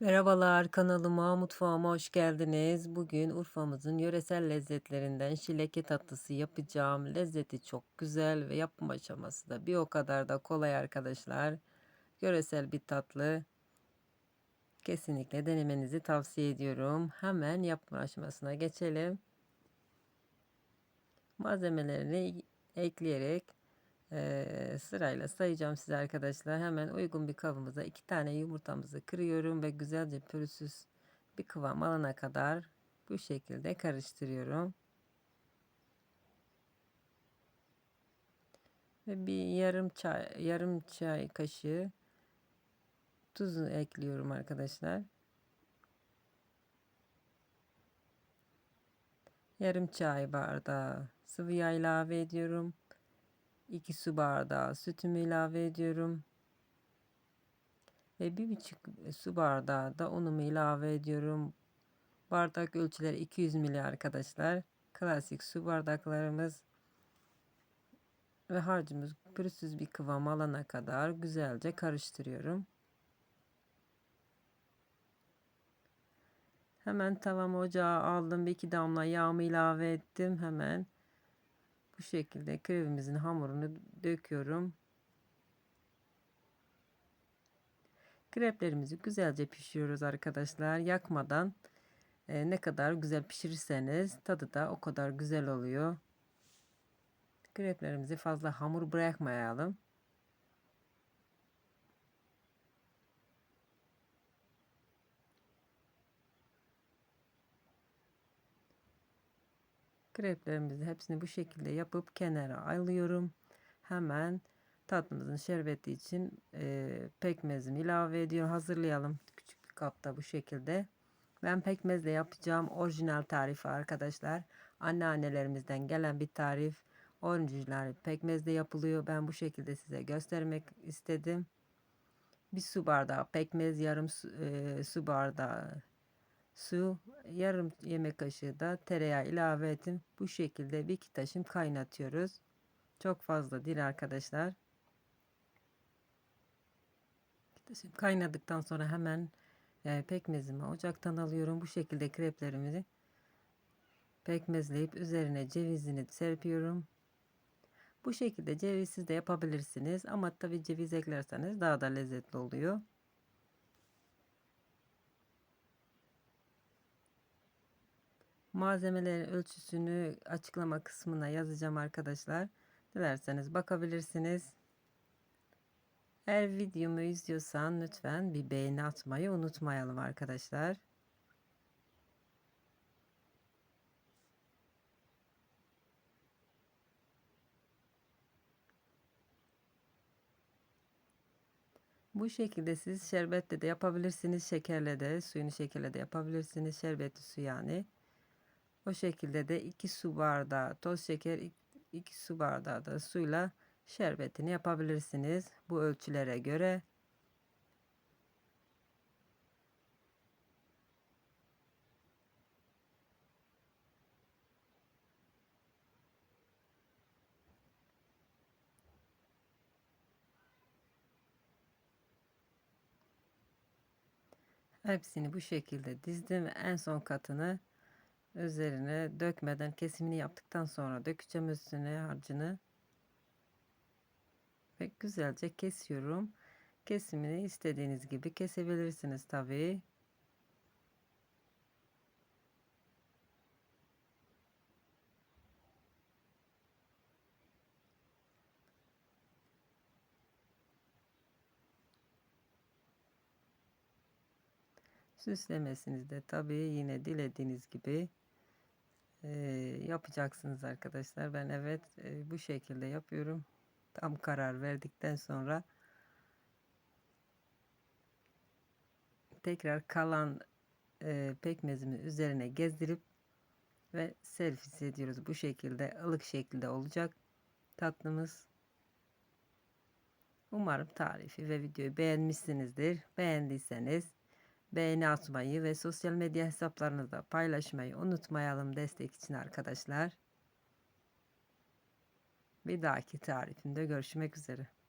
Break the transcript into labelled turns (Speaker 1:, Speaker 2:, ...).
Speaker 1: Merhabalar kanalıma mutfağıma hoş geldiniz. Bugün Urfa'mızın yöresel lezzetlerinden şileke tatlısı yapacağım. Lezzeti çok güzel ve yapım aşaması da bir o kadar da kolay arkadaşlar. Yöresel bir tatlı. Kesinlikle denemenizi tavsiye ediyorum. Hemen yapma aşamasına geçelim. Malzemelerini ekleyerek ee, sırayla sayacağım size arkadaşlar. Hemen uygun bir kabımıza iki tane yumurtamızı kırıyorum ve güzelce pürüzsüz bir kıvam alana kadar bu şekilde karıştırıyorum. Ve bir yarım çay yarım çay kaşığı tuzu ekliyorum arkadaşlar. Yarım çay bardağı sıvı yağ ilave ediyorum. 2 su bardağı sütümü ilave ediyorum. Ve 1,5 su bardağı da unumu ilave ediyorum. Bardak ölçüleri 200 ml arkadaşlar. Klasik su bardaklarımız. Ve harcımız pürüzsüz bir kıvam alana kadar güzelce karıştırıyorum. Hemen tavam ocağa aldım. Bir iki damla yağımı ilave ettim. Hemen bu şekilde krevimizin hamurunu döküyorum. Kreplerimizi güzelce pişiriyoruz arkadaşlar. Yakmadan e, ne kadar güzel pişirirseniz tadı da o kadar güzel oluyor. Kreplerimizi fazla hamur bırakmayalım. Kreplerimizi hepsini bu şekilde yapıp kenara alıyorum. Hemen tatlımızın şerbeti için e, pekmezimi ilave ediyor. Hazırlayalım küçük bir kapta bu şekilde. Ben pekmezle yapacağım orijinal tarifi arkadaşlar. Anneannelerimizden gelen bir tarif. Orijinal pekmezle yapılıyor. Ben bu şekilde size göstermek istedim. Bir su bardağı pekmez, yarım su, e, su bardağı su, yarım yemek kaşığı da tereyağı ilave ettim. Bu şekilde bir iki taşım kaynatıyoruz. Çok fazla değil arkadaşlar. Taşım kaynadıktan sonra hemen e, pekmezimi ocaktan alıyorum. Bu şekilde kreplerimizi pekmezleyip üzerine cevizini serpiyorum. Bu şekilde cevizsiz de yapabilirsiniz ama tabi ceviz eklerseniz daha da lezzetli oluyor. Malzemelerin ölçüsünü açıklama kısmına yazacağım arkadaşlar. Dilerseniz bakabilirsiniz. Eğer videomu izliyorsan lütfen bir beğeni atmayı unutmayalım arkadaşlar. Bu şekilde siz şerbetle de yapabilirsiniz. Şekerle de, suyunu şekerle de yapabilirsiniz. Şerbetli su yani. O şekilde de 2 su bardağı toz şeker 2 su bardağı da suyla şerbetini yapabilirsiniz. Bu ölçülere göre Hepsini bu şekilde dizdim en son katını üzerine dökmeden kesimini yaptıktan sonra dökeceğim üstüne harcını ve güzelce kesiyorum. Kesimini istediğiniz gibi kesebilirsiniz tabii. Süslemesini de tabii yine dilediğiniz gibi yapacaksınız arkadaşlar. Ben evet bu şekilde yapıyorum. Tam karar verdikten sonra tekrar kalan e, pekmezimi üzerine gezdirip ve servis ediyoruz. Bu şekilde ılık şekilde olacak tatlımız. Umarım tarifi ve videoyu beğenmişsinizdir. Beğendiyseniz beğeni atmayı ve sosyal medya hesaplarınızda paylaşmayı unutmayalım destek için arkadaşlar. Bir dahaki tarifinde görüşmek üzere.